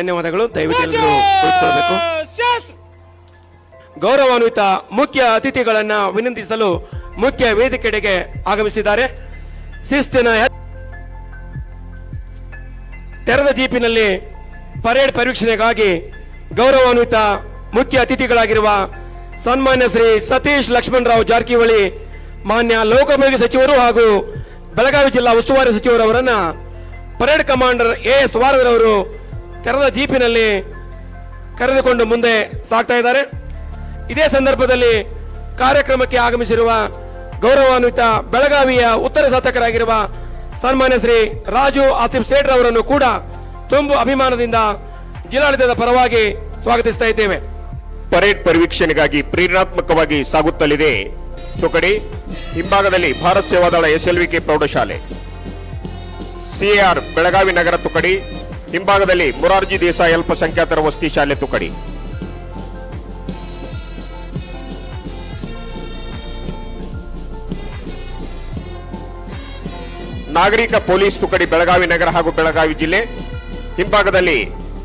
ಧನ್ಯವಾದಗಳು. ದಯವಿಟ್ಟು ಗೌರವಾನ್ವಿತ ಮುಖ್ಯ ಅತಿಥಿಗಳನ್ನ ವಿನಂತಿಸಲು ಮುಖ್ಯ ವೇದಿಕೆಡೆಗೆ ಆಗಮಿಸಿದ್ದಾರೆ. ಶಿಸ್ತಿನ ತೆರೆದ ಜೀಪಿನಲ್ಲಿ ಪರೇಡ್ ಪರೀಕ್ಷಣೆಗಾಗಿ ಗೌರವಾನ್ವಿತ ಮುಖ್ಯ ಅತಿಥಿಗಳಾಗಿರುವ ಸನ್ಮಾನ್ಯ ಶ್ರೀ ಸತೀಶ್ ಲಕ್ಷ್ಮಣರಾವ್ ಜಾರಕಿಹೊಳಿ ಮಾನ್ಯ ಲೋಕೋಪಯೋಗಿ ಸಚಿವರು ಹಾಗೂ ಬೆಳಗಾವಿ ಜಿಲ್ಲಾ ಉಸ್ತುವಾರಿ ಸಚಿವರವರನ್ನ ಪರೇಡ್ ಕಮಾಂಡರ್ ಎ ಎಸ್ ವಾರದರವರು ತೆರೆದ ಜೀಪಿನಲ್ಲಿ ಕರೆದುಕೊಂಡು ಮುಂದೆ ಸಾಗ್ತಾ ಇದ್ದಾರೆ. ಇದೇ ಸಂದರ್ಭದಲ್ಲಿ ಕಾರ್ಯಕ್ರಮಕ್ಕೆ ಆಗಮಿಸಿರುವ ಗೌರವಾನ್ವಿತ ಬೆಳಗಾವಿಯ ಉತ್ತರ ಶಾಸಕರಾಗಿರುವ ಸನ್ಮಾನ್ಯ ಶ್ರೀ ರಾಜು ಆಸಿಫ್ ಸೇಠ್ ಅವರನ್ನು ಕೂಡ ತುಂಬು ಅಭಿಮಾನದಿಂದ ಜಿಲ್ಲಾಡಳಿತದ ಪರವಾಗಿ ಸ್ವಾಗತಿಸ್ತಾ ಇದ್ದೇವೆ. ಪರೇಡ್ ಪರಿವೀಕ್ಷಣೆಗಾಗಿ ಪ್ರೇರಣಾತ್ಮಕವಾಗಿ ಸಾಗುತ್ತಲಿದೆ. ತುಕಡಿ, ಹಿಂಭಾಗದಲ್ಲಿ ಭಾರತ್ ಸೇವಾದಳ ಎಸ್ಎಲ್ವಿಕೆ ಪ್ರೌಢಶಾಲೆ. ಸಿಎಆರ್ ಬೆಳಗಾವಿ ನಗರ ತುಕಡಿ ಹಿಂಭಾಗದಲ್ಲಿ ಮುರಾರ್ಜಿ ದೇಸಾಯಿ ಅಲ್ಪಸಂಖ್ಯಾತರ ವಸತಿ ಶಾಲೆ ತುಕಡಿ. ನಾಗರಿಕ ಪೊಲೀಸ್ ತುಕಡಿ ಬೆಳಗಾವಿ ನಗರ ಹಾಗೂ ಬೆಳಗಾವಿ ಜಿಲ್ಲೆ. ಹಿಂಭಾಗದಲ್ಲಿ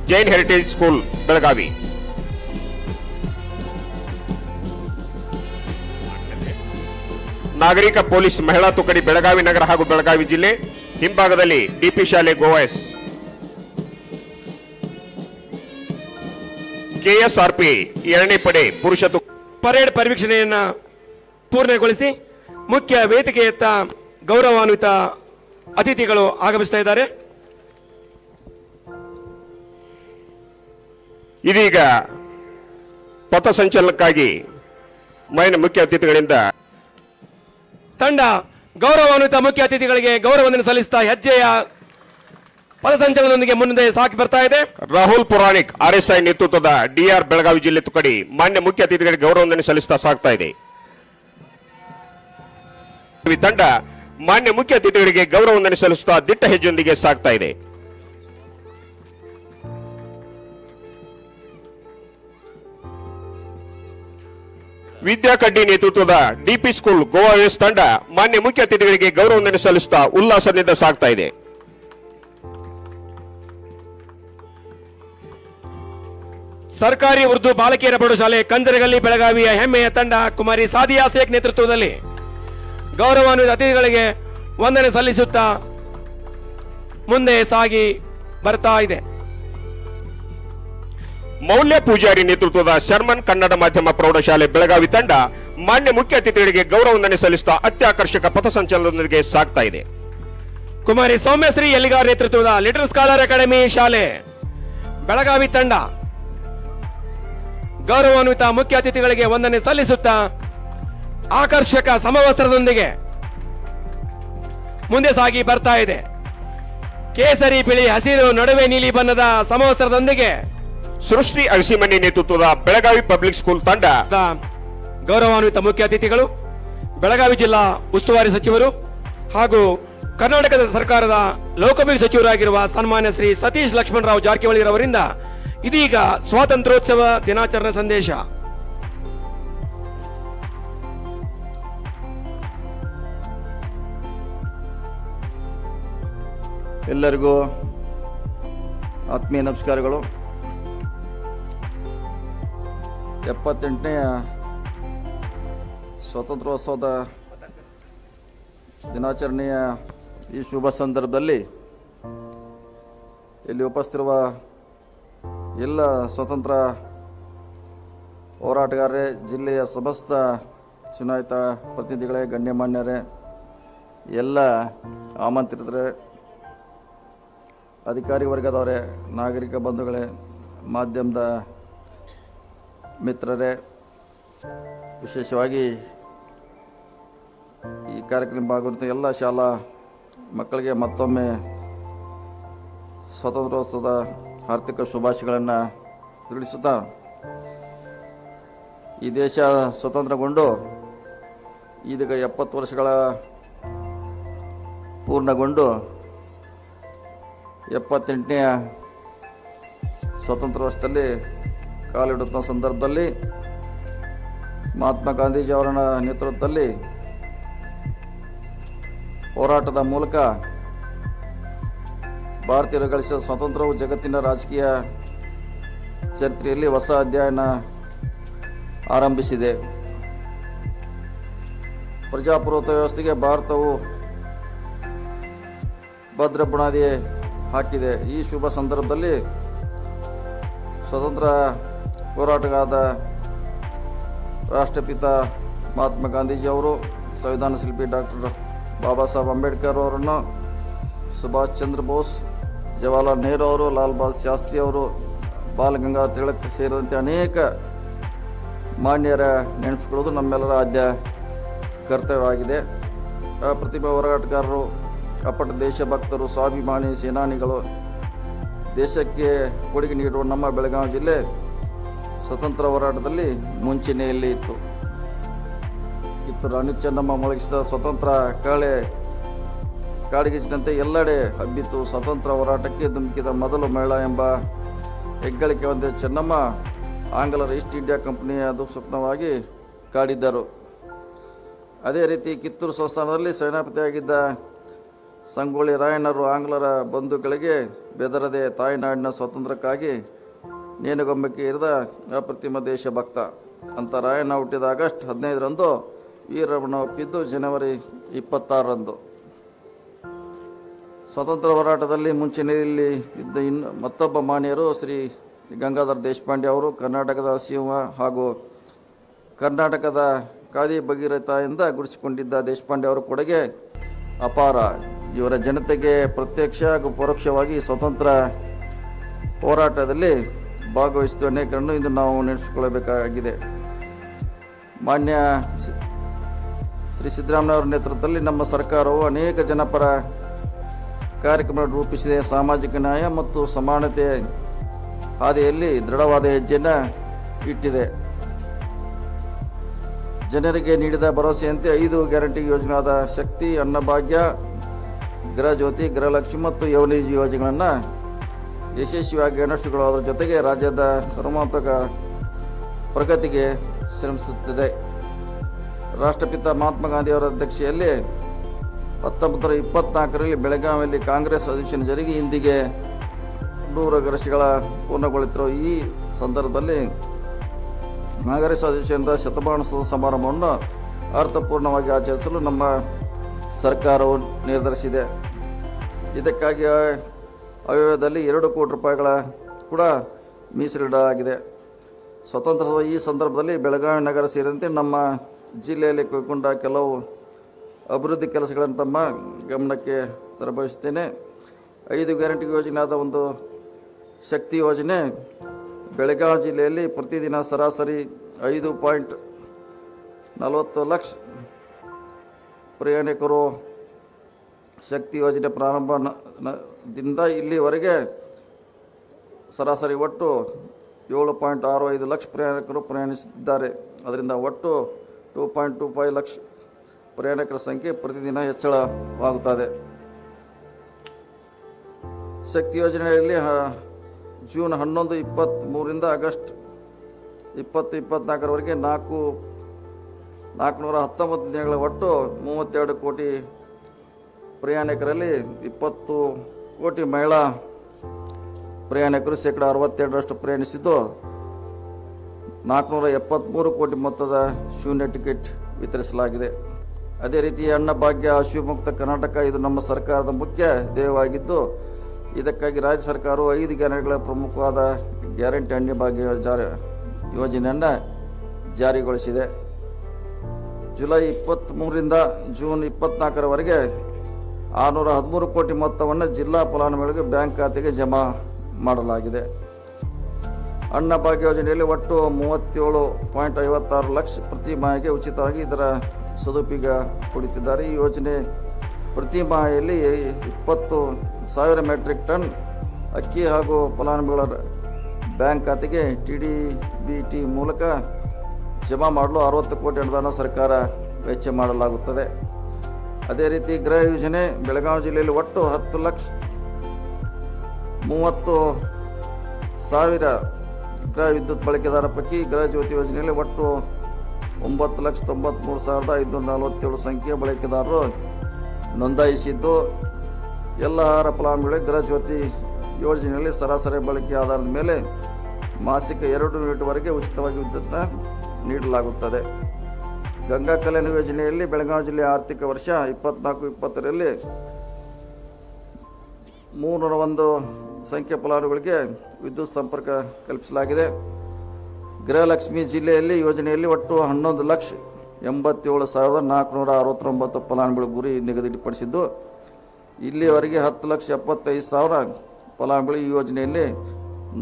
ಜೈನ್ ಹೆರಿಟೇಜ್ ಸ್ಕೂಲ್ ಬೆಳಗಾವಿ. ನಾಗರಿಕ ಪೊಲೀಸ್ ಮಹಿಳಾ ತುಕಡಿ ಬೆಳಗಾವಿ ನಗರ ಹಾಗೂ ಬೆಳಗಾವಿ ಜಿಲ್ಲೆ. ಹಿಂಭಾಗದಲ್ಲಿ ಡಿಪಿ ಶಾಲೆ ಗೋವಾಎಸ್ ಕೆಎಸ್ಆರ್ಪಿ ಎರಡನೇ ಪಡೆ ಪುರುಷ ಪರೇಡ್ ಪರಿವೀಕ್ಷಣೆಯನ್ನ ಪೂರ್ಣಗೊಳಿಸಿ ಮುಖ್ಯ ವೇದಿಕೆಯತ್ತ ಗೌರವಾನ್ವಿತ ಅತಿಥಿಗಳು ಆಗಮಿಸ್ತಾ ಇದ್ದಾರೆ. ಇದೀಗ ಪಥಸಂಚಲನಕ್ಕಾಗಿ ಮೈನ ಮುಖ್ಯ ಅತಿಥಿಗಳಿಂದ ತಂಡ ಗೌರವಾನ್ವಿತ ಮುಖ್ಯ ಅತಿಥಿಗಳಿಗೆ ಗೌರವವನ್ನು ಸಲ್ಲಿಸ್ತಾ ಹೆಜ್ಜೆಯ ಪಥಸಂಚಲನದೊಂದಿಗೆ ಮುಂದೆ ಸಾಕಿ ಬರ್ತಾ ಇದೆ. ರಾಹುಲ್ ಪುರಾಣಿಕ್ ಆರ್ಎಸ್ಐ ನೇತೃತ್ವದ ಡಿಆರ್ ಬೆಳಗಾವಿ ಜಿಲ್ಲೆ ತುಕಡಿ ಮಾನ್ಯ ಮುಖ್ಯ ಅತಿಥಿಗಳಿಗೆ ಗೌರವವನ್ನು ಸಲ್ಲಿಸುತ್ತಾ ಸಾಗ್ತಾ ಇದೆ. ತಂಡ ಮಾನ್ಯ ಮುಖ್ಯ ಅತಿಥಿಗಳಿಗೆ ಗೌರವವನ್ನು ಸಲ್ಲಿಸುತ್ತಾ ದಿಟ್ಟ ಹೆಜ್ಜೆಯೊಂದಿಗೆ ಸಾಗ್ತಾ ಇದೆ. ವಿದ್ಯಾ ಕಡ್ಡಿ ನೇತೃತ್ವದ ಡಿಪಿ ಸ್ಕೂಲ್ ಗೋವಾ ವೇಸ್ ತಂಡ ಮಾನ್ಯ ಮುಖ್ಯ ಅತಿಥಿಗಳಿಗೆ ಗೌರವವನ್ನು ಸಲ್ಲಿಸುತ್ತಾ ಉಲ್ಲಾಸದಿಂದ ಸಾಗ್ತಾ ಇದೆ. ಸರ್ಕಾರಿ ಉರ್ದು ಬಾಲಕಿಯರ ಪ್ರೌಢಶಾಲೆ ಕಂಜರಗಲ್ಲಿ ಬೆಳಗಾವಿಯ ಹೆಮ್ಮೆಯ ತಂಡ ಕುಮಾರಿ ಸಾದಿಯಾ ಶೇಖ್ ನೇತೃತ್ವದಲ್ಲಿ ಗೌರವಾನ್ವಿತ ಅತಿಥಿಗಳಿಗೆ ವಂದನೆ ಸಲ್ಲಿಸುತ್ತಾ ಮುಂದೆ ಸಾಗಿ ಬರ್ತಾ ಇದೆ. ಮೌಲ್ಯ ಪೂಜಾರಿ ನೇತೃತ್ವದ ಶರ್ಮನ್ ಕನ್ನಡ ಮಾಧ್ಯಮ ಪ್ರೌಢಶಾಲೆ ಬೆಳಗಾವಿ ತಂಡ ಮಾನ್ಯ ಮುಖ್ಯ ಅತಿಥಿಗಳಿಗೆ ಗೌರವವನ್ನು ಸಲ್ಲಿಸುತ್ತಾ ಅತ್ಯಾಕರ್ಷಕ ಪಥಸಂಚಲನದೊಂದಿಗೆ ಸಾಗ್ತಾ ಇದೆ. ಕುಮಾರಿ ಸೌಮ್ಯಶ್ರೀ ಎಲ್ಲಿಗಾರ್ ನೇತೃತ್ವದ ಲಿಟಲ್ ಸ್ಕಾಲರ್ ಅಕಾಡೆಮಿ ಶಾಲೆ ಬೆಳಗಾವಿ ತಂಡ ಗೌರವಾನ್ವಿತ ಮುಖ್ಯ ಅತಿಥಿಗಳಿಗೆ ವಂದನೆ ಸಲ್ಲಿಸುತ್ತಾ ಆಕರ್ಷಕ ಸಮವಸ್ತ್ರದೊಂದಿಗೆ ಮುಂದೆ ಸಾಗಿ ಬರ್ತಾ ಇದೆ. ಕೇಸರಿ ಬಿಳಿ ಹಸಿರು ನಡುವೆ ನೀಲಿ ಬಣ್ಣದ ಸಮವಸ್ತ್ರದೊಂದಿಗೆ ಸೃಷ್ಟಿ ಅರಸಿಮನಿ ನೇತೃತ್ವದ ಬೆಳಗಾವಿ ಪಬ್ಲಿಕ್ ಸ್ಕೂಲ್ ತಂಡ ಗೌರವಾನ್ವಿತ ಮುಖ್ಯ ಅತಿಥಿಗಳು ಬೆಳಗಾವಿ ಜಿಲ್ಲಾ ಉಸ್ತುವಾರಿ ಸಚಿವರು ಹಾಗೂ ಕರ್ನಾಟಕದ ಸರ್ಕಾರದ ಲೋಕೋಪಯೋಗಿ ಸಚಿವರಾಗಿರುವ ಸನ್ಮಾನ್ಯ ಶ್ರೀ ಸತೀಶ್ ಲಕ್ಷ್ಮಣರಾವ್ ಜಾರಕಿಹೊಳಿರವರಿಂದ ಇದೀಗ ಸ್ವಾತಂತ್ರ್ಯೋತ್ಸವ ದಿನಾಚರಣೆ ಸಂದೇಶ. ಎಲ್ಲರಿಗೂ ಆತ್ಮೀಯ ನಮಸ್ಕಾರಗಳು. ಎಪ್ಪತ್ತೆಂಟನೆಯ ಸ್ವಾತಂತ್ರ್ಯೋತ್ಸವದ ದಿನಾಚರಣೆಯ ಈ ಶುಭ ಸಂದರ್ಭದಲ್ಲಿ ಇಲ್ಲಿ ಉಪಸ್ಥಿರುವ ಎಲ್ಲ ಸ್ವತಂತ್ರ ಹೋರಾಟಗಾರರೇ, ಜಿಲ್ಲೆಯ ಸಮಸ್ತ ಚುನಾಯಿತ ಪ್ರತಿನಿಧಿಗಳೇ, ಗಣ್ಯಮಾನ್ಯರೇ, ಎಲ್ಲ ಆಮಂತ್ರಿತರೇ, ಅಧಿಕಾರಿ ವರ್ಗದವರೇ, ನಾಗರಿಕ ಬಂಧುಗಳೇ, ಮಾಧ್ಯಮದ ಮಿತ್ರರೇ, ವಿಶೇಷವಾಗಿ ಈ ಕಾರ್ಯಕ್ರಮ ಭಾಗವಹಿಸಿದ ಎಲ್ಲ ಶಾಲಾ ಮಕ್ಕಳಿಗೆ ಮತ್ತೊಮ್ಮೆ ಸ್ವಾತಂತ್ರ್ಯೋತ್ಸವದ ಆರ್ಥಿಕ ಶುಭಾಶಯಗಳನ್ನು ತಿಳಿಸುತ್ತಾ ಈ ದೇಶ ಸ್ವತಂತ್ರಗೊಂಡು ಇದೀಗ ಎಪ್ಪತ್ತು ವರ್ಷಗಳ ಪೂರ್ಣಗೊಂಡು ಎಪ್ಪತ್ತೆಂಟನೆಯ ಸ್ವತಂತ್ರ ವರ್ಷದಲ್ಲಿ ಕಾಲಿಡುತ್ತ ಸಂದರ್ಭದಲ್ಲಿ ಮಹಾತ್ಮ ಗಾಂಧೀಜಿಯವರ ನೇತೃತ್ವದಲ್ಲಿ ಹೋರಾಟದ ಮೂಲಕ ಭಾರತೀಯರು ಗಳಿಸಿದ ಸ್ವಾತಂತ್ರ್ಯವು ಜಗತ್ತಿನ ರಾಜಕೀಯ ಚರಿತ್ರೆಯಲ್ಲಿ ಹೊಸ ಅಧ್ಯಯನ ಆರಂಭಿಸಿದೆ. ಪ್ರಜಾಪ್ರಭುತ್ವ ವ್ಯವಸ್ಥೆಗೆ ಭಾರತವು ಭದ್ರ ಬುನಾದಿ ಹಾಕಿದೆ. ಈ ಶುಭ ಸಂದರ್ಭದಲ್ಲಿ ಸ್ವತಂತ್ರ ಹೋರಾಟಗಾರ ರಾಷ್ಟ್ರಪಿತ ಮಹಾತ್ಮ ಗಾಂಧೀಜಿಯವರು ಸಂವಿಧಾನ ಶಿಲ್ಪಿ ಡಾಕ್ಟರ್ ಬಾಬಾ ಸಾಹೇಬ್ ಅಂಬೇಡ್ಕರ್ ಅವರನ್ನು ಸುಭಾಷ್ ಚಂದ್ರ ಬೋಸ್ ಜವಾಹರ್ಲಾಲ್ ನೆಹರು ಅವರು, ಲಾಲ್ ಬಹದ್ದೂರ್ ಶಾಸ್ತ್ರಿ ಅವರು ಬಾಲಗಂಗಾ ತಿಳಕ್ ಸೇರಿದಂತೆ ಅನೇಕ ಮಾನ್ಯರ ನೆನಪಿಸಿಕೊಳ್ಳುವುದು ನಮ್ಮೆಲ್ಲರ ಆದ್ಯ ಕರ್ತವ್ಯವಾಗಿದೆ. ಪ್ರತಿಭಾ ಹೋರಾಟಗಾರರು, ಅಪ್ಪಟ ದೇಶಭಕ್ತರು, ಸ್ವಾಭಿಮಾನಿ ಸೇನಾನಿಗಳು, ದೇಶಕ್ಕೆ ಕೊಡುಗೆ ನೀಡುವ ನಮ್ಮ ಬೆಳಗಾವಿ ಜಿಲ್ಲೆ ಸ್ವತಂತ್ರ ಹೋರಾಟದಲ್ಲಿ ಮುಂಚೂಣಿಯಲ್ಲಿ ಇತ್ತು ಕಿತ್ತೂರು ರಾಣಿ ಚೆನ್ನಮ್ಮ ಮೊಳಗಿಸಿದ ಸ್ವತಂತ್ರ ಕಾಳೆ ಕಾಡಿಗಿಚ್ಚಿನಂತೆ ಎಲ್ಲೆಡೆ ಹಬ್ಬಿತ್ತು. ಸ್ವತಂತ್ರ ಹೋರಾಟಕ್ಕೆ ಧುಮುಕಿದ ಮೊದಲು ಮಹಿಳಾ ಎಂಬ ಹೆಗ್ಗಳಿಕೆ ಹೊಂದಿದ ಚೆನ್ನಮ್ಮ, ಆಂಗ್ಲರ ಈಸ್ಟ್ ಇಂಡಿಯಾ ಕಂಪನಿಯ ದುಃಸ್ವಪ್ನವಾಗಿ ಕಾಡಿದ್ದರು. ಅದೇ ರೀತಿ ಕಿತ್ತೂರು ಸಂಸ್ಥಾನದಲ್ಲಿ ಸೇನಾಪತಿಯಾಗಿದ್ದ ಸಂಗೊಳ್ಳಿ ರಾಯಣ್ಣರು ಆಂಗ್ಲರ ಬಂಧುಗಳಿಗೆ ಬೆದರದೆ ತಾಯ್ನಾಡಿನ ಸ್ವಾತಂತ್ರ್ಯಕ್ಕಾಗಿ ನೇಣುಗಂಬಕ್ಕೆ ಇರಿದ ಅಪ್ರತಿಮ ದೇಶಭಕ್ತ. ಅಂತ ರಾಯಣ್ಣ ಹುಟ್ಟಿದ ಆಗಸ್ಟ್ ಹದಿನೈದರಂದು ವೀರಮಣ ಒಪ್ಪಿದ್ದು ಜನವರಿ ಇಪ್ಪತ್ತಾರರಂದು. ಸ್ವತಂತ್ರ ಹೋರಾಟದಲ್ಲಿ ಮುಂಚೂಣಿಯಲ್ಲಿ ಇದ್ದ ಇನ್ನು ಮತ್ತೊಬ್ಬ ಮಾನ್ಯರು ಶ್ರೀ ಗಂಗಾಧರ ದೇಶಪಾಂಡೆ ಅವರು, ಕರ್ನಾಟಕದ ಸಿಂಹ ಹಾಗೂ ಕರ್ನಾಟಕದ ಖಾದಿ ಭಗೀರಥ ಎಂದ ಗುರುತಿಸಿಕೊಂಡಿದ್ದ ದೇಶಪಾಂಡೆ ಅವರ ಕೊಡುಗೆ ಅಪಾರ. ಇವರ ಜನತೆಗೆ ಪ್ರತ್ಯಕ್ಷ ಹಾಗೂ ಪರೋಕ್ಷವಾಗಿ ಸ್ವತಂತ್ರ ಹೋರಾಟದಲ್ಲಿ ಭಾಗವಹಿಸಿದ ಅನೇಕರನ್ನು ಇಂದು ನಾವು ನೆನೆಸಿಕೊಳ್ಳಬೇಕಾಗಿದೆ. ಮಾನ್ಯ ಶ್ರೀ ಸಿದ್ದರಾಮಯ್ಯ ಅವರ ನೇತೃತ್ವದಲ್ಲಿ ನಮ್ಮ ಸರ್ಕಾರವು ಅನೇಕ ಜನಪರ ಕಾರ್ಯಕ್ರಮ ರೂಪಿಸಿದೆ. ಸಾಮಾಜಿಕ ನ್ಯಾಯ ಮತ್ತು ಸಮಾನತೆ ಹಾದಿಯಲ್ಲಿ ದೃಢವಾದ ಹೆಜ್ಜೆಯನ್ನು ಇಟ್ಟಿದೆ. ಜನರಿಗೆ ನೀಡಿದ ಭರವಸೆಯಂತೆ ಐದು ಗ್ಯಾರಂಟಿ ಯೋಜನೆಯಾದ ಶಕ್ತಿ ಅನ್ನಭಾಗ್ಯ ಗೃಹಜ್ಯೋತಿ ಗೃಹಲಕ್ಷ್ಮಿ ಮತ್ತು ಯವನಿಜಿ ಯೋಜನೆಗಳನ್ನು ಯಶಸ್ವಿಯಾಗಿ ಅನುಷ್ಠಿಕೊಳ್ಳುವುದರ ಜೊತೆಗೆ ರಾಜ್ಯದ ಸರ್ವಾತ್ಮಕ ಪ್ರಗತಿಗೆ ಶ್ರಮಿಸುತ್ತಿದೆ. ರಾಷ್ಟ್ರಪಿತ ಮಹಾತ್ಮ ಗಾಂಧಿಯವರ ಅಧ್ಯಕ್ಷತೆಯಲ್ಲಿ ಹತ್ತೊಂಬತ್ತು ನೂರ ಇಪ್ಪತ್ನಾಲ್ಕರಲ್ಲಿ ಬೆಳಗಾವಿಯಲ್ಲಿ ಕಾಂಗ್ರೆಸ್ ಅಧಿವೇಶನ ಜರುಗಿ ಇಂದಿಗೆ ನೂರ ವರ್ಷಗಳ ಪೂರ್ಣಗೊಳ್ಳುತ್ತಿರುವ ಈ ಸಂದರ್ಭದಲ್ಲಿ ಕಾಂಗ್ರೆಸ್ ಅಧಿವೇಶನದ ಶತಮಾನೋತ್ಸವ ಸಮಾರಂಭವನ್ನು ಅರ್ಥಪೂರ್ಣವಾಗಿ ಆಚರಿಸಲು ನಮ್ಮ ಸರ್ಕಾರವು ನಿರ್ಧರಿಸಿದೆ. ಇದಕ್ಕಾಗಿ ಅವ್ಯಯದಲ್ಲಿ ಎರಡು ಕೋಟಿ ರೂಪಾಯಿಗಳ ಕೂಡ ಮೀಸಲಿಡಲಾಗಿದೆ ಸ್ವತಂತ್ರದ ಈ ಸಂದರ್ಭದಲ್ಲಿ ಬೆಳಗಾವಿ ನಗರ ಸೇರಿದಂತೆ ನಮ್ಮ ಜಿಲ್ಲೆಯಲ್ಲಿ ಕೈಗೊಂಡ ಕೆಲವು ಅಭಿವೃದ್ಧಿ ಕೆಲಸಗಳನ್ನು ತಮ್ಮ ಗಮನಕ್ಕೆ ತರಬಯಸುತ್ತೇನೆ. ಐದು ಗ್ಯಾರಂಟಿ ಯೋಜನೆಯಾದ ಒಂದು ಶಕ್ತಿ ಯೋಜನೆ ಬೆಳಗಾವಿ ಜಿಲ್ಲೆಯಲ್ಲಿ ಪ್ರತಿದಿನ ಸರಾಸರಿ ಐದು ಪಾಯಿಂಟ್ ನಲವತ್ತು ಲಕ್ಷ ಪ್ರಯಾಣಿಕರು ಶಕ್ತಿ ಯೋಜನೆ ಪ್ರಾರಂಭ ನ- ನ- ದಿಂದ ಇಲ್ಲಿವರೆಗೆ ಸರಾಸರಿ ಒಟ್ಟು ಏಳು ಪಾಯಿಂಟ್ ಆರು ಐದು ಲಕ್ಷ ಪ್ರಯಾಣಿಕರು ಪ್ರಯಾಣಿಸುತ್ತಿದ್ದಾರೆ. ಅದರಿಂದ ಒಟ್ಟು two point two five lakh ಪ್ರಯಾಣಿಕರ ಸಂಖ್ಯೆ ಪ್ರತಿದಿನ ಹೆಚ್ಚಳವಾಗುತ್ತದೆ. ಶಕ್ತಿ ಯೋಜನೆಯಲ್ಲಿ ಜೂನ್ ಹನ್ನೊಂದು ಇಪ್ಪತ್ತ್ಮೂರಿಂದ ಆಗಸ್ಟ್ ಇಪ್ಪತ್ತು, ಇಪ್ಪತ್ನಾಲ್ಕರವರೆಗೆ ನಾಲ್ಕು, ನಾಲ್ಕುನೂರ ಹತ್ತೊಂಬತ್ತು ದಿನಗಳ ಒಟ್ಟು ಮೂವತ್ತೆರಡು ಕೋಟಿ ಪ್ರಯಾಣಿಕರಲ್ಲಿ ಇಪ್ಪತ್ತು ಕೋಟಿ ಮಹಿಳಾ ಪ್ರಯಾಣಿಕರು, ಶೇಕಡ ಅರವತ್ತೆರಡರಷ್ಟು ಪ್ರಯಾಣಿಸಿದ್ದು, ನಾಲ್ಕುನೂರ ಎಪ್ಪತ್ತ್ಮೂರು ಕೋಟಿ ಮೊತ್ತದ ಶೂನ್ಯ ಟಿಕೆಟ್ ವಿತರಿಸಲಾಗಿದೆ. ಅದೇ ರೀತಿ ಅನ್ನಭಾಗ್ಯ ಶಿವಮುಕ್ತ ಕರ್ನಾಟಕ, ಇದು ನಮ್ಮ ಸರ್ಕಾರದ ಮುಖ್ಯ ಧ್ಯೇಯವಾಗಿದ್ದು ಇದಕ್ಕಾಗಿ ರಾಜ್ಯ ಸರ್ಕಾರವು ಐದು ಗ್ಯಾರಂಟಿಗಳ ಪ್ರಮುಖವಾದ ಗ್ಯಾರಂಟಿ ಅನ್ನಭಾಗ್ಯ ಜಾರಿ, ಯೋಜನೆಯನ್ನು ಜಾರಿಗೊಳಿಸಿದೆ. ಜುಲೈ ಇಪ್ಪತ್ತ್ಮೂರರಿಂದ ಜೂನ್ ಇಪ್ಪತ್ತ್ನಾಲ್ಕರವರೆಗೆ ಆರುನೂರ ಹದಿಮೂರು ಕೋಟಿ ಮೊತ್ತವನ್ನು ಜಿಲ್ಲಾ ಫಲಾನುಭವಿಗಳಿಗೆ ಬ್ಯಾಂಕ್ ಖಾತೆಗೆ ಜಮಾ ಮಾಡಲಾಗಿದೆ. ಅನ್ನಭಾಗ್ಯ ಯೋಜನೆಯಲ್ಲಿ ಒಟ್ಟು ಮೂವತ್ತೇಳು ಪಾಯಿಂಟ್ ಐವತ್ತಾರು ಲಕ್ಷ ಪ್ರತಿ ಮಾಹಿಗೆ ಉಚಿತವಾಗಿ ಇದರ ಸದುಪಯೋಗ ಕೊಡುತ್ತಿದ್ದಾರೆ ಈ ಯೋಜನೆ ಪ್ರತಿ ಮಾಹೆಯಲ್ಲಿ ಇಪ್ಪತ್ತು ಸಾವಿರ ಮೆಟ್ರಿಕ್ ಟನ್ ಅಕ್ಕಿ ಹಾಗೂ ಫಲಾನುಭವಿಗಳ ಬ್ಯಾಂಕ್ ಖಾತೆಗೆ ಟಿ ಡಿ ಬಿ ಟಿ ಮೂಲಕ ಜಮಾ ಮಾಡಲು ಅರವತ್ತು ಕೋಟಿ ಅನುದಾನ ಸರ್ಕಾರ ವೆಚ್ಚ ಮಾಡಲಾಗುತ್ತದೆ. ಅದೇ ರೀತಿ ಗೃಹ ಯೋಜನೆ ಬೆಳಗಾವಿ ಜಿಲ್ಲೆಯಲ್ಲಿ ಒಟ್ಟು ಹತ್ತು ಲಕ್ಷ ಮೂವತ್ತು ಸಾವಿರ ಗೃಹ ವಿದ್ಯುತ್ ಬಳಕೆದಾರ ಪೈಕಿ ಗೃಹ ಜ್ಯೋತಿ ಯೋಜನೆಯಲ್ಲಿ ಒಟ್ಟು ಒಂಬತ್ತು ಲಕ್ಷ ತೊಂಬತ್ತ್ಮೂರು ಸಾವಿರದ ಐದುನೂರ ನಲವತ್ತೇಳು ಸಂಖ್ಯೆಯ ಬಳಕೆದಾರರು ನೋಂದಾಯಿಸಿದ್ದು, ಎಲ್ಲ ಆಹಾರ ಫಲಾನುಭವಿಗಳಿಗೆ ಗೃಹಜ್ಯೋತಿ ಯೋಜನೆಯಲ್ಲಿ ಸರಾಸರಿ ಬಳಕೆ ಆಧಾರದ ಮೇಲೆ ಮಾಸಿಕ ಎರಡು ಯೂನಿಟ್ವರೆಗೆ ಉಚಿತವಾಗಿ ವಿದ್ಯುತ್ನ ನೀಡಲಾಗುತ್ತದೆ. ಗಂಗಾ ಕಲ್ಯಾಣ ಯೋಜನೆಯಲ್ಲಿ ಬೆಳಗಾವಿ ಜಿಲ್ಲೆ ಆರ್ಥಿಕ ವರ್ಷ ಇಪ್ಪತ್ನಾಲ್ಕು, ಇಪ್ಪತ್ತರಲ್ಲಿ ಮೂರನೂರ ಒಂದು ಸಂಖ್ಯೆ ಫಲಾನುಭವಿಗಳಿಗೆ ವಿದ್ಯುತ್ ಸಂಪರ್ಕ ಕಲ್ಪಿಸಲಾಗಿದೆ. ಗೃಹಲಕ್ಷ್ಮಿ ಜಿಲ್ಲೆಯಲ್ಲಿ ಯೋಜನೆಯಲ್ಲಿ ಒಟ್ಟು ಹನ್ನೊಂದು ಲಕ್ಷ ಎಂಬತ್ತೇಳು ಸಾವಿರದ ನಾಲ್ಕುನೂರ ಅರವತ್ತೊಂಬತ್ತು ಫಲಾನುಭವಿಗಳ ಗುರಿ ನಿಗದಿಪಡಿಸಿದ್ದು, ಇಲ್ಲಿಯವರೆಗೆ ಹತ್ತು ಲಕ್ಷ ಎಪ್ಪತ್ತೈದು ಸಾವಿರ ಫಲಾನುಭವಿ ಈ ಯೋಜನೆಯಲ್ಲಿ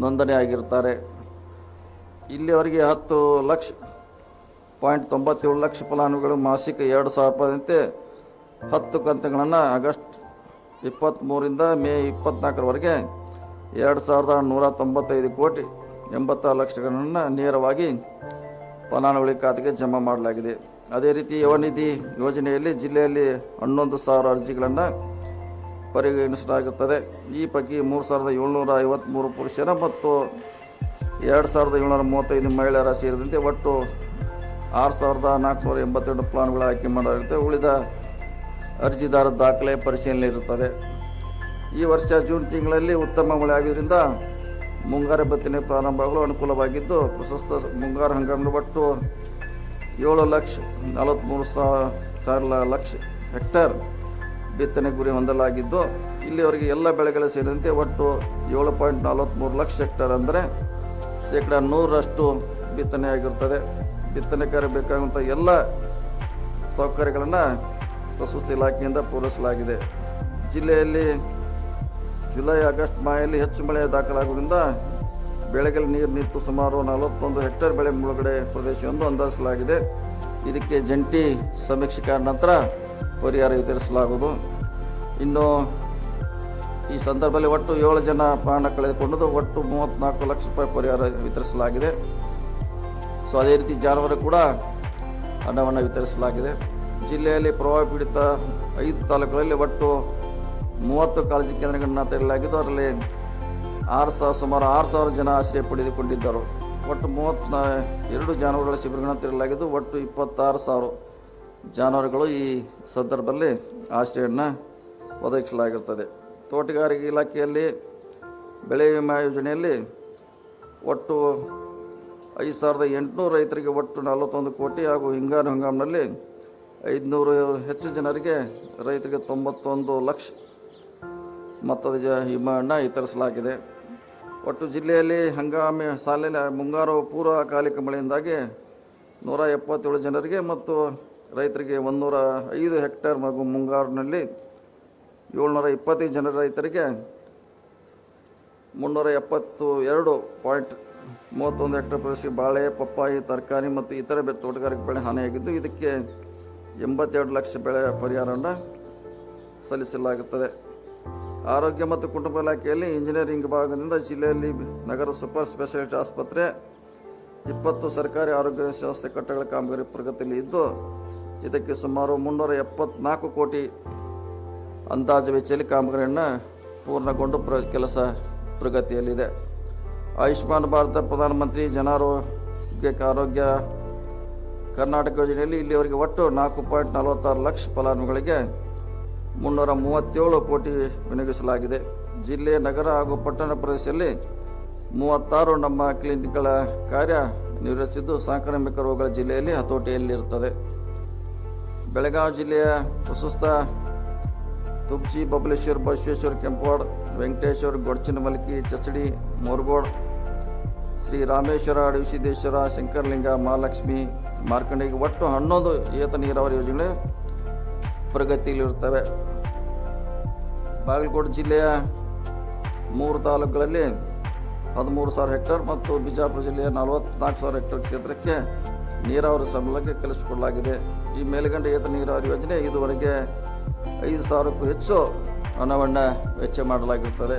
ನೋಂದಣಿ ಆಗಿರ್ತಾರೆ ಇಲ್ಲಿಯವರೆಗೆ ಹತ್ತು ಲಕ್ಷ ಪಾಯಿಂಟ್ ತೊಂಬತ್ತೇಳು ಲಕ್ಷ ಫಲಾನುಭವಿಗಳು ಮಾಸಿಕ ಎರಡು ಸಾವಿರ ರೂಪಾಯಿದಂತೆ ಹತ್ತು ಕಂತುಗಳನ್ನು ಆಗಸ್ಟ್ ಇಪ್ಪತ್ತ್ಮೂರಿಂದ ಮೇ ಇಪ್ಪತ್ತ್ನಾಲ್ಕರವರೆಗೆ ಎರಡು ಸಾವಿರದ ನೂರ ತೊಂಬತ್ತೈದು ಕೋಟಿ ಎಂಬತ್ತಾರು ಲಕ್ಷಗಳನ್ನು ನೇರವಾಗಿ ಫಲಾನುಭವಿ ಖಾತೆಗೆ ಜಮಾ ಮಾಡಲಾಗಿದೆ. ಅದೇ ರೀತಿ ಯುವನಿಧಿ ಯೋಜನೆಯಲ್ಲಿ ಜಿಲ್ಲೆಯಲ್ಲಿ ಹನ್ನೊಂದು ಸಾವಿರ ಅರ್ಜಿಗಳನ್ನು ಪರಿಗಣಿಸಲಾಗುತ್ತದೆ. ಈ ಪೈಕಿ ಮೂರು ಸಾವಿರದ ಏಳ್ನೂರ ಐವತ್ತ್ಮೂರು ಪುರುಷರ ಮತ್ತು ಎರಡು ಸಾವಿರದ ಏಳ್ನೂರ ಮೂವತ್ತೈದು ಮಹಿಳೆಯರ ಸೇರಿದಂತೆ ಒಟ್ಟು ಆರು ಸಾವಿರದ ನಾಲ್ಕುನೂರ ಎಂಬತ್ತೆರಡು ಪ್ಲಾನ್ಗಳು ಆಯ್ಕೆ ಮಾಡಲಾಗುತ್ತೆ ಉಳಿದ ಅರ್ಜಿದಾರ ದಾಖಲೆ ಪರಿಶೀಲನೆ ಇರುತ್ತದೆ. ಈ ವರ್ಷ ಜೂನ್ ತಿಂಗಳಲ್ಲಿ ಉತ್ತಮ ಮಳೆ ಆಗಿದ್ದರಿಂದ ಮುಂಗಾರು ಬಿತ್ತನೆ ಪ್ರಾರಂಭವಾಗಲು ಅನುಕೂಲವಾಗಿದ್ದು ಪ್ರಶಸ್ತ ಮುಂಗಾರು ಹಂಗಾಮಿನ ಒಟ್ಟು ಏಳು ಲಕ್ಷ ನಲವತ್ತ್ಮೂರು ಸಾವಿರ ಲಕ್ಷ ಹೆಕ್ಟೇರ್ ಬಿತ್ತನೆ ಗುರಿ ಹೊಂದಲಾಗಿದ್ದು ಇಲ್ಲಿವರೆಗೆ ಎಲ್ಲ ಬೆಳೆಗಳು ಸೇರಿದಂತೆ ಒಟ್ಟು ಏಳು ಪಾಯಿಂಟ್ ನಲವತ್ತ್ಮೂರು ಲಕ್ಷ ಹೆಕ್ಟೇರ್ ಅಂದರೆ ಶೇಕಡ ನೂರರಷ್ಟು ಬಿತ್ತನೆಯಾಗಿರುತ್ತದೆ ಬಿತ್ತನೆ ಕಾರ್ಯ ಬೇಕಾಗುವಂಥ ಎಲ್ಲ ಸೌಕರ್ಯಗಳನ್ನು ಪ್ರಸ್ತುತ ಇಲಾಖೆಯಿಂದ ಪೂರೈಸಲಾಗಿದೆ. ಜಿಲ್ಲೆಯಲ್ಲಿ ಜುಲೈ, ಆಗಸ್ಟ್ ಮಾಯಲ್ಲಿ ಹೆಚ್ಚು ಮಳೆ ದಾಖಲಾಗುವುದರಿಂದ ಬೆಳೆಗಳ ನೀರು ನಿಂತು ಸುಮಾರು ನಲವತ್ತೊಂದು ಹೆಕ್ಟೇರ್ ಬೆಳೆ ಮುಳುಗಡೆ ಪ್ರದೇಶವೊಂದು ಅಂದಾಜಿಸಲಾಗಿದೆ. ಇದಕ್ಕೆ ಜಂಟಿ ಸಮೀಕ್ಷೆಯ ನಂತರ ಪರಿಹಾರ ವಿತರಿಸಲಾಗುವುದು. ಇನ್ನು ಈ ಸಂದರ್ಭದಲ್ಲಿ ಒಟ್ಟು ಏಳು ಜನ ಪ್ರಾಣ ಕಳೆದುಕೊಂಡು ಒಟ್ಟು ಮೂವತ್ತ್ನಾಲ್ಕು ಲಕ್ಷ ರೂಪಾಯಿ ಪರಿಹಾರ ವಿತರಿಸಲಾಗಿದೆ. ಸೊ, ಅದೇ ರೀತಿ ಜಾನುವಾರು ಕೂಡ ಹಣವನ್ನು ವಿತರಿಸಲಾಗಿದೆ. ಜಿಲ್ಲೆಯಲ್ಲಿ ಪ್ರವಾಹ ಪೀಡಿತ ಐದು ತಾಲೂಕುಗಳಲ್ಲಿ ಒಟ್ಟು ಮೂವತ್ತು ಕಾಳಜಿ ಕೇಂದ್ರಗಳನ್ನು ತೆರಲಾಗಿದ್ದು ಅದರಲ್ಲಿ ಆರು ಸಾವಿರ ಸುಮಾರು ಆರು ಸಾವಿರ ಜನ ಆಶ್ರಯ ಪಡೆದುಕೊಂಡಿದ್ದರು. ಒಟ್ಟು ಮೂವತ್ತ ಎರಡು ಜಾನುವಾರುಗಳ ಶಿಬಿರಗಳನ್ನು ತೆರಲಾಗಿದ್ದು ಒಟ್ಟು ಇಪ್ಪತ್ತಾರು ಸಾವಿರ ಜಾನುವಾರುಗಳು ಈ ಸಂದರ್ಭದಲ್ಲಿ ಆಶ್ರಯವನ್ನು ಒದಗಿಸಲಾಗಿರ್ತದೆ. ತೋಟಗಾರಿಕೆ ಇಲಾಖೆಯಲ್ಲಿ ಬೆಳೆ ವಿಮಾ ಯೋಜನೆಯಲ್ಲಿ ಒಟ್ಟು ಐದು ಸಾವಿರದ ಎಂಟುನೂರು ರೈತರಿಗೆ ಒಟ್ಟು ನಲವತ್ತೊಂದು ಕೋಟಿ ಹಾಗೂ ಹಿಂಗಾರು ಹಂಗಾಮಿನಲ್ಲಿ ಐದುನೂರು ಹೆಚ್ಚು ಜನರಿಗೆ ರೈತರಿಗೆ ತೊಂಬತ್ತೊಂದು ಲಕ್ಷ ಮೊತ್ತದ ಜ ವಿಮೆಯನ್ನು ವಿತರಿಸಲಾಗಿದೆ ಒಟ್ಟು ಜಿಲ್ಲೆಯಲ್ಲಿ ಹಂಗಾಮಿ ಸಾಲಿನ ಮುಂಗಾರು ಪೂರ್ವಕಾಲಿಕ ಮಳೆಯಿಂದಾಗಿ ನೂರ ಎಪ್ಪತ್ತೇಳು ಜನರಿಗೆ ಮತ್ತು ರೈತರಿಗೆ ಒಂದೂರ ಐದು ಹೆಕ್ಟೇರ್ ಮಗು ಮುಂಗಾರಿನಲ್ಲಿ ಏಳ್ನೂರ ಇಪ್ಪತ್ತೈದು ಜನ ರೈತರಿಗೆ ಮುನ್ನೂರ ಎಪ್ಪತ್ತು ಎರಡು ಪಾಯಿಂಟ್ ಮೂವತ್ತೊಂದು ಹೆಕ್ಟೇರ್ ಪ್ರದೇಶಕ್ಕೆ ಬಾಳೆ, ಪಪ್ಪಾಯಿ, ತರಕಾರಿ ಮತ್ತು ಇತರೆ ಬೆ ತೋಟಗಾರಿಕೆ ಬೆಳೆ ಹಾನಿಯಾಗಿದ್ದು ಇದಕ್ಕೆ ಎಂಬತ್ತೆರಡು ಲಕ್ಷ ಬೆಳೆ ಪರಿಹಾರವನ್ನು ಸಲ್ಲಿಸಲಾಗುತ್ತದೆ. ಆರೋಗ್ಯ ಮತ್ತು ಕುಟುಂಬ ಇಲಾಖೆಯಲ್ಲಿ ಇಂಜಿನಿಯರಿಂಗ್ ವಿಭಾಗದಿಂದ ಜಿಲ್ಲೆಯಲ್ಲಿ ನಗರ ಸೂಪರ್ ಸ್ಪೆಷಾಲಿಟಿ ಆಸ್ಪತ್ರೆ, ಇಪ್ಪತ್ತು ಸರ್ಕಾರಿ ಆರೋಗ್ಯ ಸಂಸ್ಥೆ ಕಟ್ಟಡಗಳ ಕಾಮಗಾರಿ ಪ್ರಗತಿಯಲ್ಲಿ ಇದ್ದು, ಇದಕ್ಕೆ ಸುಮಾರು ಮುನ್ನೂರ ಎಪ್ಪತ್ನಾಲ್ಕು ಕೋಟಿ ಅಂದಾಜು ವೆಚ್ಚದಲ್ಲಿ ಕಾಮಗಾರಿಯನ್ನು ಪೂರ್ಣಗೊಂಡು ಪ್ರ, ಕೆಲಸ ಪ್ರಗತಿಯಲ್ಲಿದೆ. ಆಯುಷ್ಮಾನ್ ಭಾರತ ಪ್ರಧಾನಮಂತ್ರಿ ಜನಾರೋಗ್ಯ ಆರೋಗ್ಯ ಕರ್ನಾಟಕ ಯೋಜನೆಯಲ್ಲಿ ಇಲ್ಲಿವರೆಗೆ ಒಟ್ಟು ನಾಲ್ಕು ಪಾಯಿಂಟ್ ನಲವತ್ತಾರು ಲಕ್ಷ ಫಲಾನುಭವಿಗಳಿಗೆ ಮುನ್ನೂರ ಮೂವತ್ತೇಳು ಕೋಟಿ ವಿನಿಯೋಗಿಸಲಾಗಿದೆ. ಜಿಲ್ಲೆ, ನಗರ ಹಾಗೂ ಪಟ್ಟಣ ಪ್ರದೇಶದಲ್ಲಿ ಮೂವತ್ತಾರು ನಮ್ಮ ಕ್ಲಿನಿಕ್ಗಳ ಕಾರ್ಯ ನಿರ್ವಹಿಸಿದ್ದು ಸಾಂಕ್ರಾಮಿಕ ರೋಗಗಳ ಜಿಲ್ಲೆಯಲ್ಲಿ ಹತೋಟಿಯಲ್ಲಿರುತ್ತದೆ. ಬೆಳಗಾವಿ ಜಿಲ್ಲೆಯ ಪ್ರಸ್ತುತ ತುಬ್ಚಿ ಬಬಲೇಶ್ವರ್, ಬಸವೇಶ್ವರ, ಕೆಂಪವಾಡ್, ವೆಂಕಟೇಶ್ವರ ಗೊಡ್ಚಿನಮಲ್ಕಿ ಚಚಡಿ, ಮೋರ್ಗೋಡ್, ಶ್ರೀ ರಾಮೇಶ್ವರ ಅಡವಿಸಿದ್ದೇಶ್ವರ ಶಂಕರಲಿಂಗ, ಮಹಾಲಕ್ಷ್ಮಿ ಮಾರ್ಕಂಡಿಗೆ ಒಟ್ಟು ಹನ್ನೊಂದು ಏತ ನೀರಾವರಿ ಯೋಜನೆ ಪ್ರಗತಿಯಲ್ಲಿರುತ್ತವೆ. ಬಾಗಲಕೋಟೆ ಜಿಲ್ಲೆಯ ಮೂರು ತಾಲೂಕುಗಳಲ್ಲಿ ಹದಿಮೂರು ಸಾವಿರ ಹೆಕ್ಟರ್ ಮತ್ತು ಬಿಜಾಪುರ ಜಿಲ್ಲೆಯ ನಲವತ್ನಾಲ್ಕು ಸಾವಿರ ಹೆಕ್ಟರ್ ಕ್ಷೇತ್ರಕ್ಕೆ ನೀರಾವರಿ ಸಂಬಳಕ್ಕೆ ಕಲಿಸಿಕೊಡಲಾಗಿದೆ ಈ ಮೇಲುಗಂಡ ಏತ ನೀರಾವರಿ ಯೋಜನೆ ಇದುವರೆಗೆ ಐದು ಸಾವಿರಕ್ಕೂ ಹೆಚ್ಚು ಹಣವನ್ನು ವೆಚ್ಚ ಮಾಡಲಾಗಿರುತ್ತದೆ.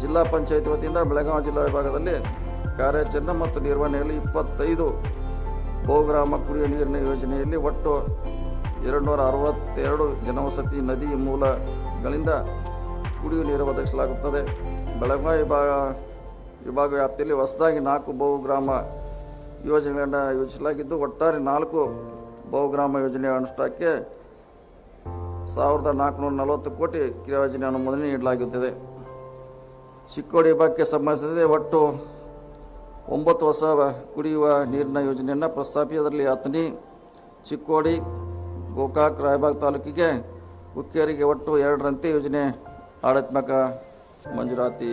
ಜಿಲ್ಲಾ ಪಂಚಾಯತ್ ವತಿಯಿಂದ ಬೆಳಗಾವಿ ಜಿಲ್ಲಾ ವಿಭಾಗದಲ್ಲಿ ಕಾರ್ಯಾಚರಣೆ ಮತ್ತು ನಿರ್ವಹಣೆಯಲ್ಲಿ ಇಪ್ಪತ್ತೈದು ಬಹುಗ್ರಾಮ ಕುಡಿಯುವ ನೀರಿನ ಯೋಜನೆಯಲ್ಲಿ ಒಟ್ಟು ಎರಡು ನೂರ ಅರವತ್ತೆರಡು ಜನವಸತಿ ನದಿ ಮೂಲಗಳಿಂದ ಕುಡಿಯುವ ನೀರು ಒದಗಿಸಲಾಗುತ್ತದೆ. ಬೆಳಗಾವಿ ವಿಭಾಗ ವಿಭಾಗ ವ್ಯಾಪ್ತಿಯಲ್ಲಿ ಹೊಸದಾಗಿ ನಾಲ್ಕು ಬಹುಗ್ರಾಮ ಯೋಜನೆಗಳನ್ನು ಯೋಜಿಸಲಾಗಿದ್ದು, ಒಟ್ಟಾರೆ ನಾಲ್ಕು ಬಹುಗ್ರಾಮ ಯೋಜನೆಯ ಅನುಷ್ಠಾನಕ್ಕೆ ಸಾವಿರದ ನಾಲ್ಕುನೂರ ನಲವತ್ತು ಕೋಟಿ ಕ್ರಿಯೋಜನೆ ಅನುಮೋದನೆ ನೀಡಲಾಗುತ್ತದೆ. ಚಿಕ್ಕೋಡಿ ವಿಭಾಗಕ್ಕೆ ಸಂಬಂಧಿಸಿದಂತೆ ಒಟ್ಟು ಒಂಬತ್ತು ಹೊಸ ಕುಡಿಯುವ ನೀರಿನ ಯೋಜನೆಯನ್ನು ಪ್ರಸ್ತಾಪಿಸಿ ಅದರಲ್ಲಿ ಚಿಕ್ಕೋಡಿ ಗೋಕಾಕ್ ರಾಯಬಾಗ್ ತಾಲೂಕಿಗೆ ಹುಕ್ಕೇರಿಗೆ ಒಟ್ಟು ಎರಡರಂತೆ ಯೋಜನೆ ಆಡಳಿತಾತ್ಮಕ ಮಂಜೂರಾತಿ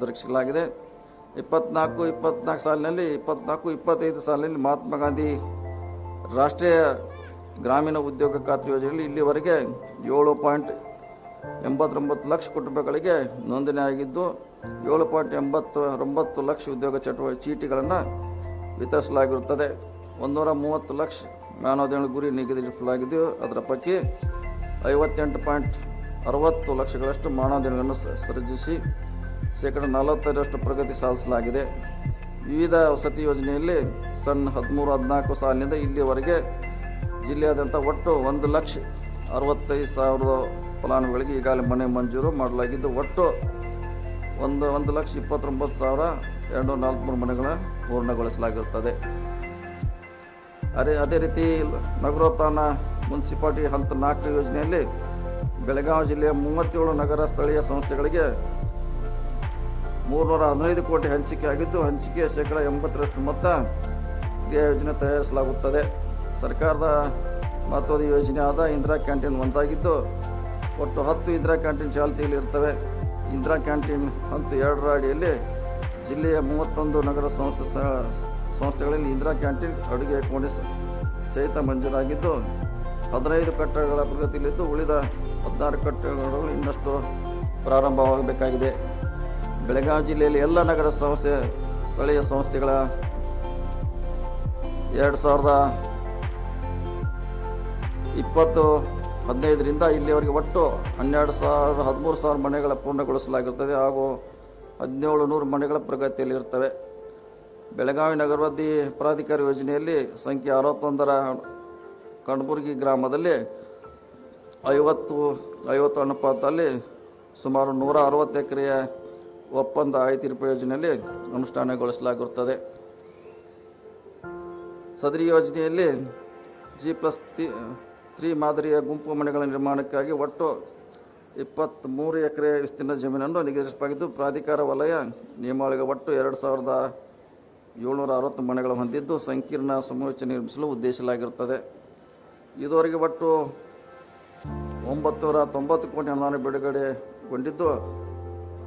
ದೊರಕಿಸಲಾಗಿದೆ. ಇಪ್ಪತ್ನಾಲ್ಕು ಇಪ್ಪತ್ನಾಲ್ಕು ಸಾಲಿನಲ್ಲಿ, ಇಪ್ಪತ್ನಾಲ್ಕು, ಇಪ್ಪತ್ತೈದು ಸಾಲಿನಲ್ಲಿ ಮಹಾತ್ಮ ಗಾಂಧಿ ರಾಷ್ಟ್ರೀಯ ಗ್ರಾಮೀಣ ಉದ್ಯೋಗ ಖಾತ್ರಿ ಯೋಜನೆಯಲ್ಲಿ ಇಲ್ಲಿವರೆಗೆ ಏಳು ಪಾಯಿಂಟ್ ಎಂಬತ್ತೊಂಬತ್ತು ಲಕ್ಷ ಕುಟುಂಬಗಳಿಗೆ ನೋಂದಣಿ ಆಗಿದ್ದು ಏಳು ಪಾಯಿಂಟ್ ಎಂಬತ್ತೊಂಬತ್ತು ಲಕ್ಷ ಉದ್ಯೋಗ ಚಟುವ ಚೀಟಿಗಳನ್ನು ವಿತರಿಸಲಾಗಿರುತ್ತದೆ. ಒಂದೂರ ಮೂವತ್ತು ಲಕ್ಷ ಮಾನವದೇಣ ಗುರಿ ನಿಗದಿಪಡಿಸಲಾಗಿದ್ದು ಅದರ ಪೈಕಿ ಐವತ್ತೆಂಟು ಪಾಯಿಂಟ್ ಅರವತ್ತು ಲಕ್ಷಗಳಷ್ಟು ಮಾನವದೇಣಗಳನ್ನು ಸೃಜಿಸಿ ಶೇಕಡ ನಲವತ್ತರಷ್ಟು ಪ್ರಗತಿ ಸಾಧಿಸಲಾಗಿದೆ. ವಿವಿಧ ವಸತಿ ಯೋಜನೆಯಲ್ಲಿ ಸಣ್ಣ ಹದಿಮೂರು, ಹದಿನಾಲ್ಕು ಸಾಲಿನಿಂದ ಇಲ್ಲಿಯವರೆಗೆ ಜಿಲ್ಲೆಯಾದ್ಯಂತ ಒಟ್ಟು ಒಂದು ಲಕ್ಷ ಅರವತ್ತೈದು ಸಾವಿರದ ಫಲಾನುಭವಿಗಳಿಗೆ ಈಗಾಗಲೇ ಮನೆ ಮಂಜೂರು ಮಾಡಲಾಗಿದ್ದು, ಒಟ್ಟು ಒಂದು ಒಂದು ಲಕ್ಷ ಇಪ್ಪತ್ತೊಂಬತ್ತು ಸಾವಿರ ಎರಡು ನಾಲ್ಕುನೂರು ಮನೆಗಳ ಪೂರ್ಣಗೊಳಿಸಲಾಗಿರುತ್ತದೆ. ಅದೇ ಅದೇ ರೀತಿ ನಗರೋತ್ಥಾನ ಮುನ್ಸಿಪಾಲ್ಟಿ ಹಂತ ನಾಲ್ಕು ಯೋಜನೆಯಲ್ಲಿ ಬೆಳಗಾವಿ ಜಿಲ್ಲೆಯ ಮೂವತ್ತೇಳು ನಗರ ಸ್ಥಳೀಯ ಸಂಸ್ಥೆಗಳಿಗೆ ಮೂರುನೂರ ಹದಿನೈದು ಕೋಟಿ ಹಂಚಿಕೆ ಆಗಿದ್ದು ಹಂಚಿಕೆಯ ಶೇಕಡ ಎಂಬತ್ತರಷ್ಟು ಮೊತ್ತ ಕ್ರಿಯಾ ಯೋಜನೆ ತಯಾರಿಸಲಾಗುತ್ತದೆ. ಸರ್ಕಾರದ ಮಹತ್ವದ ಯೋಜನೆ ಆದ ಇಂದಿರಾ ಕ್ಯಾಂಟೀನ್ ಒಂದಾಗಿದ್ದು, ಒಟ್ಟು ಹತ್ತು ಇಂದಿರಾ ಕ್ಯಾಂಟೀನ್ ಚಾಲ್ತಿಯಲ್ಲಿ ಇರ್ತವೆ. ಇಂದಿರಾ ಕ್ಯಾಂಟೀನ್ ಹಂತ ಎರಡರ ಅಡಿಯಲ್ಲಿ ಜಿಲ್ಲೆಯ ಮೂವತ್ತೊಂದು ನಗರ ಸಂಸ್ಥೆ ಸಂಸ್ಥೆಗಳಲ್ಲಿ ಇಂದಿರಾ ಕ್ಯಾಂಟೀನ್ ಅಡುಗೆ ಕೋಣೆ ಸಹಿತ ಮಂಜೂರಾಗಿದ್ದು, ಹದಿನೈದು ಕಟ್ಟಡಗಳ ಪ್ರಗತಿಯಲ್ಲಿದ್ದು ಉಳಿದ ಹದಿನಾರು ಕಟ್ಟಡಗಳು ಇನ್ನಷ್ಟು ಪ್ರಾರಂಭವಾಗಬೇಕಾಗಿದೆ. ಬೆಳಗಾವಿ ಜಿಲ್ಲೆಯಲ್ಲಿ ಎಲ್ಲ ನಗರ ಸಂಸ್ಥೆ, ಸ್ಥಳೀಯ ಸಂಸ್ಥೆಗಳ ಎರಡು ಸಾವಿರದ ಇಪ್ಪತ್ತು ಹದಿನೈದರಿಂದ ಇಲ್ಲಿಯವರೆಗೆ ಒಟ್ಟು ಹನ್ನೆರಡು ಸಾವಿರ, ಹದಿಮೂರು ಸಾವಿರ ಮನೆಗಳ ಪೂರ್ಣಗೊಳಿಸಲಾಗಿರುತ್ತದೆ ಹಾಗೂ ಹದಿನೇಳು ನೂರು ಮನೆಗಳ ಪ್ರಗತಿಯಲ್ಲಿ ಇರ್ತವೆ ಬೆಳಗಾವಿ ನಗರಾಭಿವೃದ್ಧಿ ಪ್ರಾಧಿಕಾರ ಯೋಜನೆಯಲ್ಲಿ ಸಂಖ್ಯೆ ಅರವತ್ತೊಂದರ ಕಣಬುರ್ಗಿ ಗ್ರಾಮದಲ್ಲಿ ಐವತ್ತು ಐವತ್ತು ಅನುಪಾತದಲ್ಲಿ ಸುಮಾರು ನೂರ ಅರವತ್ತು ಎಕರೆಯ ಒಪ್ಪಂದ ಆಯ್ತಿರುಪ ಯೋಜನೆಯಲ್ಲಿ ಅನುಷ್ಠಾನಗೊಳಿಸಲಾಗಿರುತ್ತದೆ. ಸದರಿ ಯೋಜನೆಯಲ್ಲಿ ಜಿ ಪ್ಲಸ್ ತಿ ತ್ರೀ ಮಾದರಿಯ ಗುಂಪು ಮನೆಗಳ ನಿರ್ಮಾಣಕ್ಕಾಗಿ ಒಟ್ಟು ಇಪ್ಪತ್ತ್ಮೂರು ಎಕರೆ ವಿಸ್ತೀರ್ಣ ಜಮೀನನ್ನು ನಿಗದಿಸಲಾಗಿದ್ದು ಪ್ರಾಧಿಕಾರ ವಲಯ ನಿಯಮಾವಳಿಗೆ ಒಟ್ಟು ಎರಡು ಸಾವಿರದ ಏಳ್ನೂರ ಅರವತ್ತು ಮನೆಗಳು ಹೊಂದಿದ್ದು ಸಂಕೀರ್ಣ ಸಮುಚ್ಚಯ ನಿರ್ಮಿಸಲು ಉದ್ದೇಶಿಸಲಾಗಿರುತ್ತದೆ. ಇದುವರೆಗೆ ಒಟ್ಟು ಒಂಬತ್ತು ನೂರ ತೊಂಬತ್ತು ಕೋಟಿ ಅನುದಾನ ಬಿಡುಗಡೆಗೊಂಡಿದ್ದು,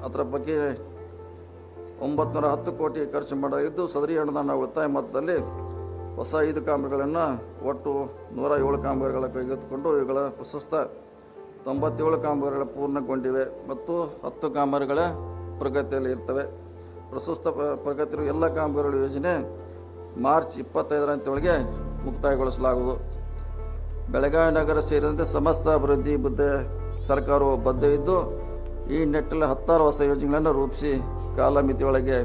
ಅದರ ಬಗ್ಗೆ ಒಂಬತ್ತುನೂರ ಹತ್ತು ಕೋಟಿ ಖರ್ಚು ಮಾಡಲಾಗಿದ್ದು, ಸದರಿ ಅನುದಾನ ಉಳಿತಾಯ ಮೊತ್ತದಲ್ಲಿ ಹೊಸ ಐದು ಕಾಮಗಾರಿಗಳನ್ನು ಒಟ್ಟು ನೂರ ಏಳು ಕಾಮಗಾರಿಗಳ ಕೈಗೆತ್ತಿಕೊಂಡು ಇವುಗಳ ಪ್ರಶಸ್ತ ತೊಂಬತ್ತೇಳು ಕಾಮಗಾರಿಗಳು ಪೂರ್ಣಗೊಂಡಿವೆ ಮತ್ತು ಹತ್ತು ಕಾಮಗಾರಿಗಳ ಪ್ರಗತಿಯಲ್ಲಿ ಇರ್ತವೆ. ಪ್ರಸ್ತುತ ಪ್ರಗತಿರುವ ಪ್ರಗತಿ ಎಲ್ಲ ಕಾಮಗಾರಿಗಳ ಯೋಜನೆ ಮಾರ್ಚ್ ಇಪ್ಪತ್ತೈದರಂತೊಳಗೆ ಮುಕ್ತಾಯಗೊಳಿಸಲಾಗುವುದು. ಬೆಳಗಾವಿ ನಗರ ಸೇರಿದಂತೆ ಸಮಸ್ತ ಅಭಿವೃದ್ಧಿ ಬದ್ಧ ಸರ್ಕಾರವು ಬದ್ಧವಿದ್ದು, ಈ ನಿಟ್ಟಿನಲ್ಲಿ ಹತ್ತಾರು ಹೊಸ ಯೋಜನೆಗಳನ್ನು ರೂಪಿಸಿ ಕಾಲಮಿತಿಯೊಳಗೆ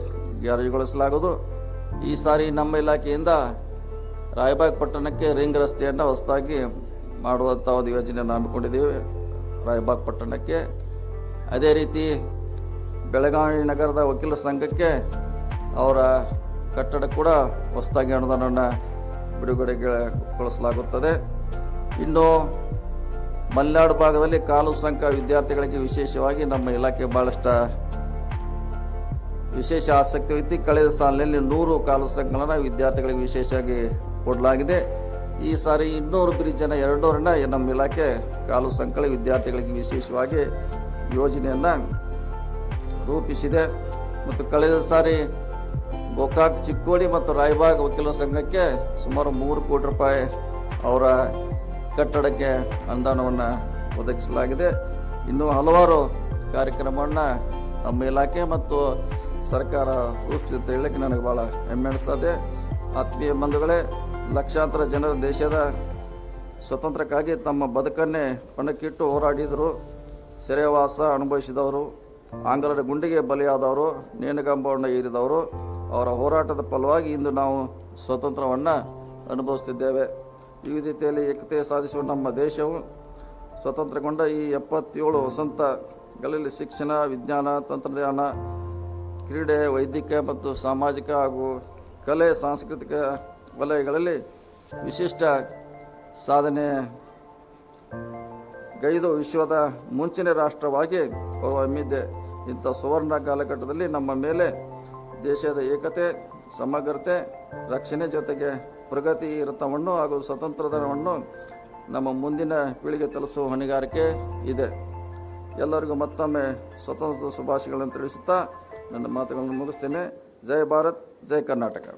ಜಾರಿಗೊಳಿಸಲಾಗುವುದು. ಈ ಸಾರಿ ನಮ್ಮ ಇಲಾಖೆಯಿಂದ ರಾಯಬಾಗ್ ಪಟ್ಟಣಕ್ಕೆ ರಿಂಗ್ ರಸ್ತೆಯನ್ನು ಹೊಸದಾಗಿ ಮಾಡುವಂಥ ಒಂದು ಯೋಜನೆಯನ್ನು ಹಮ್ಮಿಕೊಂಡಿದ್ದೀವಿ. ರಾಯಬಾಗ್ ಪಟ್ಟಣಕ್ಕೆ. ಅದೇ ರೀತಿ ಬೆಳಗಾವಿ ನಗರದ ವಕೀಲರ ಸಂಘಕ್ಕೆ ಅವರ ಕಟ್ಟಡ ಕೂಡ ಹೊಸದಾಗಿ ಅನುದಾನವನ್ನು ಬಿಡುಗಡೆಗೊಳಿಸಲಾಗುತ್ತದೆ ಇನ್ನು ಮಲೆನಾಡು ಭಾಗದಲ್ಲಿ ಕಾಲು ಸಂಖ್ಯ ವಿದ್ಯಾರ್ಥಿಗಳಿಗೆ ವಿಶೇಷವಾಗಿ ನಮ್ಮ ಇಲಾಖೆ ಭಾಳಷ್ಟು ವಿಶೇಷ ಆಸಕ್ತಿ ಐತಿ ಕಳೆದ ಸಾಲಿನಲ್ಲಿ ನೂರು ಕಾಲು ಸಂಖ್ಯೆಗಳನ್ನು ವಿದ್ಯಾರ್ಥಿಗಳಿಗೆ ವಿಶೇಷವಾಗಿ ಕೊಡಲಾಗಿದೆ. ಈ ಸಾರಿ ಇನ್ನೂರು ಜನ ಎರಡುನೂರನ್ನ ನಮ್ಮ ಇಲಾಖೆ ಕಾಲು ಸಂಖ್ಯೆ ವಿದ್ಯಾರ್ಥಿಗಳಿಗೆ ವಿಶೇಷವಾಗಿ ಯೋಜನೆಯನ್ನು ರೂಪಿಸಿದೆ. ಮತ್ತು ಕಳೆದ ಸಾರಿ ಗೋಕಾಕ್, ಚಿಕ್ಕೋಡಿ ಮತ್ತು ರಾಯಬಾಗ್ ವಕೀಲರ ಸಂಘಕ್ಕೆ ಸುಮಾರು ಮೂರು ಕೋಟಿ ರೂಪಾಯಿ ಅವರ ಕಟ್ಟಡಕ್ಕೆ ಅನುದಾನವನ್ನು ಒದಗಿಸಲಾಗಿದೆ. ಇನ್ನೂ ಹಲವಾರು ಕಾರ್ಯಕ್ರಮವನ್ನು ನಮ್ಮ ಇಲಾಖೆ ಮತ್ತು ಸರ್ಕಾರ ರೂಪಿಸಿದ ಹೇಳಕ್ಕೆ ನನಗೆ ಭಾಳ ಹೆಮ್ಮೆ ಅನಿಸ್ತದೆ ಆತ್ಮೀಯ ಬಂಧುಗಳೇ, ಲಕ್ಷಾಂತರ ಜನರ ದೇಶದ ಸ್ವತಂತ್ರಕ್ಕಾಗಿ ತಮ್ಮ ಬದುಕನ್ನೇ ಪಣಕ್ಕಿಟ್ಟು ಹೋರಾಡಿದರು. ಸೆರೆವಾಸ ಅನುಭವಿಸಿದವರು. ಆಂಗ್ಲರ ಗುಂಡಿಗೆ ಬಲಿಯಾದವರು, ನೇಣುಗಂಬವನ್ನು ಏರಿದವರು, ಅವರ ಹೋರಾಟದ ಫಲವಾಗಿ ಇಂದು ನಾವು ಸ್ವತಂತ್ರವನ್ನು ಅನುಭವಿಸುತ್ತಿದ್ದೇವೆ. ರೀತಿಯಲ್ಲಿ ಏಕತೆ ಸಾಧಿಸುವ ನಮ್ಮ ದೇಶವು ಸ್ವತಂತ್ರಗೊಂಡ ಈ ಎಪ್ಪತ್ತೇಳು ವಸಂತಗಳಲ್ಲಿ ಶಿಕ್ಷಣ, ವಿಜ್ಞಾನ, ತಂತ್ರಜ್ಞಾನ, ಕ್ರೀಡೆ, ವೈದ್ಯಕೀಯ ಮತ್ತು ಸಾಮಾಜಿಕ ಹಾಗೂ ಕಲೆ, ಸಾಂಸ್ಕೃತಿಕ ವಲಯಗಳಲ್ಲಿ ವಿಶಿಷ್ಟ ಸಾಧನೆ. ಗೈದು ವಿಶ್ವದ ಮುಂಚಿನ ರಾಷ್ಟ್ರವಾಗಿ ಹೊರಹೊಮ್ಮಿದೆ ಇಂಥ ಸುವರ್ಣ ಕಾಲಘಟ್ಟದಲ್ಲಿ ನಮ್ಮ ಮೇಲೆ ದೇಶದ ಏಕತೆ, ಸಮಗ್ರತೆ, ರಕ್ಷಣೆ ಜೊತೆಗೆ ಪ್ರಗತಿ ರಥವನ್ನು ಹಾಗೂ ಸ್ವತಂತ್ರವನ್ನು ನಮ್ಮ ಮುಂದಿನ ಪೀಳಿಗೆ ತಲುಪಿಸುವ ಹೊಣೆಗಾರಿಕೆ ಇದೆ. ಎಲ್ಲರಿಗೂ ಮತ್ತೊಮ್ಮೆ ಸ್ವತಂತ್ರ ಶುಭಾಶಯಗಳನ್ನು ತಿಳಿಸುತ್ತಾ ನನ್ನ ಮಾತುಗಳನ್ನು ಮುಗಿಸ್ತೇನೆ. ಜೈ ಭಾರತ್, ಜೈ ಕರ್ನಾಟಕ.